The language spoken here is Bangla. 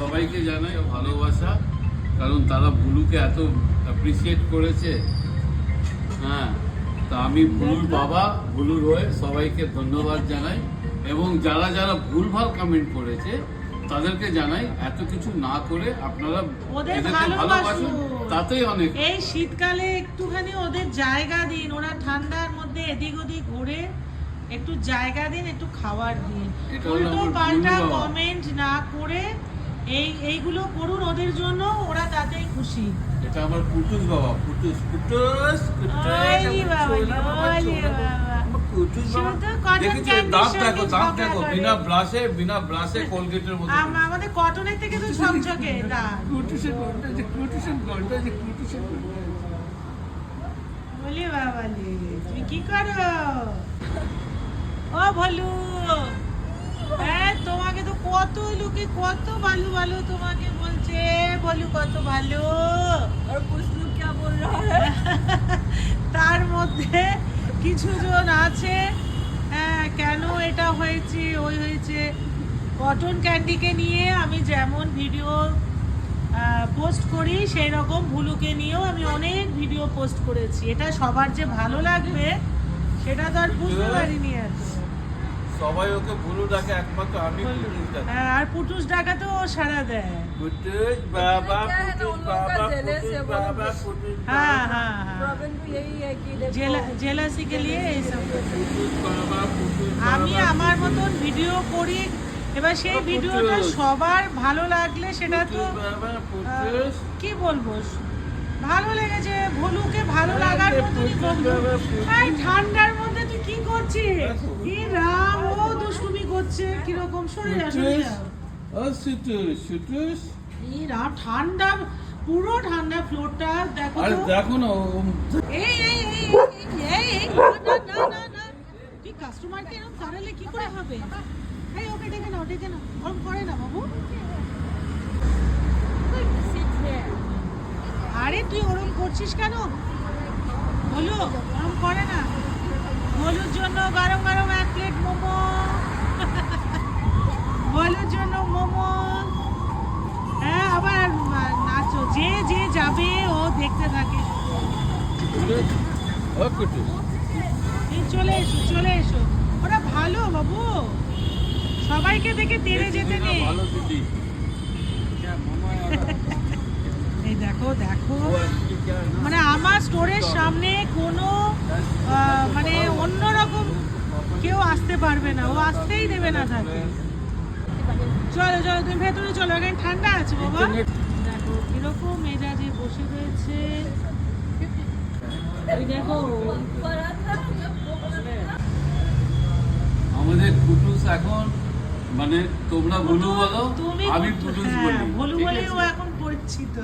সবাইকে জানাই ভালোবাসা কারণ তারা ভুলুকে এত অ্যাপ্রিসিয়েট করেছে। হ্যাঁ তা আমি ভুলুর বাবা ভুলুর হয়ে সবাইকে ধন্যবাদ জানাই। এবং যারা যারা ভুলভাল কমেন্ট করেছে তাদেরকে জানাই এত কিছু না করে আপনারা ভালোবাসুন। তাতেই অনেক। এই শীতকালে একটুখানি ওদের জায়গা দিন ওরা ঠান্ডার মধ্যে এদিক ওদিক ঘুরে একটু জায়গা দিন একটু খাবার দিন। উল্টো পাল্টা কমেন্ট না করে এই এইগুলো করুন ওদের জন্য ওরা তাতেই খুশি। এটা আমার পুটুস বাবা কোলগেটের মতো আমাদের কটনের থেকে তো ঝকঝকে দাঁত কুটুসের কুটুসের কুটুসের বলি বাবা তুমি কি করো? ও ভলু হ্যাঁ তোমাকে তো কত লোকে কত ভালো ভালো তোমাকে বলছে। বলু কত ভালো। তার মধ্যে কিছু জন আছে। হ্যাঁ কেন এটা হয়েছে ওই হয়েছে। কটন ক্যান্ডিকে নিয়ে আমি যেমন ভিডিও পোস্ট করি সেই রকম ভুলুকে নিয়েও আমি অনেক ভিডিও পোস্ট করেছি। এটা সবার যে ভালো লাগবে সেটা তো আর বুঝতে পারিনি। সবাই ওকে ভুলু ডাকে একমাত্র আমি পুটুস ডাকি হ্যাঁ, আর পুটুস ডাকাতেও ও সাড়া দেয় পুটুস বাবা क्या है ना, পুটুস उन लोगों का বাবা jealous है, পুটুস वो लोग বাবা পুটুস হ্যাঁ বাবা হ্যাঁ হ্যাঁ प्रॉब्लम तो यही है कि देखो জেলা জেলাসি के लिए এই সব পুটুস বাবা পুটুস আমি বাবা, আমার মতন ভিডিও করি এবার সেই পুটুস। ভিডিওটা সবার ভালো লাগলে সেটা তো পুটুস বাবা আহ, পুটুস কি বলবো ভালো লেগেছে ভলুকে ভালো আরে, লাগার মতনই পুটুস বলবো বাবা, পুটুস। এই ঠান্ডার মধ্যে তুই কি করছিস দেখো। কি রাম ও দুষ্টুমি করছে? কীরকম? সুটুস এই রাম? ঠান্ডা পুরো ঠান্ডা ফ্লোরটা দেখো আরে দেখো না এই এই এই এই, এই এই না না না না তুই কাস্টমারকে এরকম তাড়ালে কি করে হবে? এই ওকে ডেকে নাও ডেকে নাও। ওরকম করে না বাবু। আরে তুই ওরকম করছিস কেন? বলো ওরকম করে না। জন্য গরম গরম এক প্লেট মোমো। জন্য মোমো। হ্যাঁ আবার নাচো। যে যে যাবে ও দেখতে থাকে। চলে এসো চলে এসো। ওরা ভালো বাবু। সবাইকে দেখে তেড়ে যেতে নেই। দেখো দেখো। মানে আমার স্টোরের সামনে কোনো আসতে পারবে না ও আসতেই দেবে না তাকে। চলো চলো তুমি ভেতরে চলো এখানে ঠান্ডা আছে বাবা। দেখো কীরকম মেজাজে বসে রয়েছে। আমাদের কুটুস এখন মানে তোমরা ভুলু বলো আমি কুটুস বলি। হ্যাঁ, ভুলু বলেই ও এখন পরিচিত।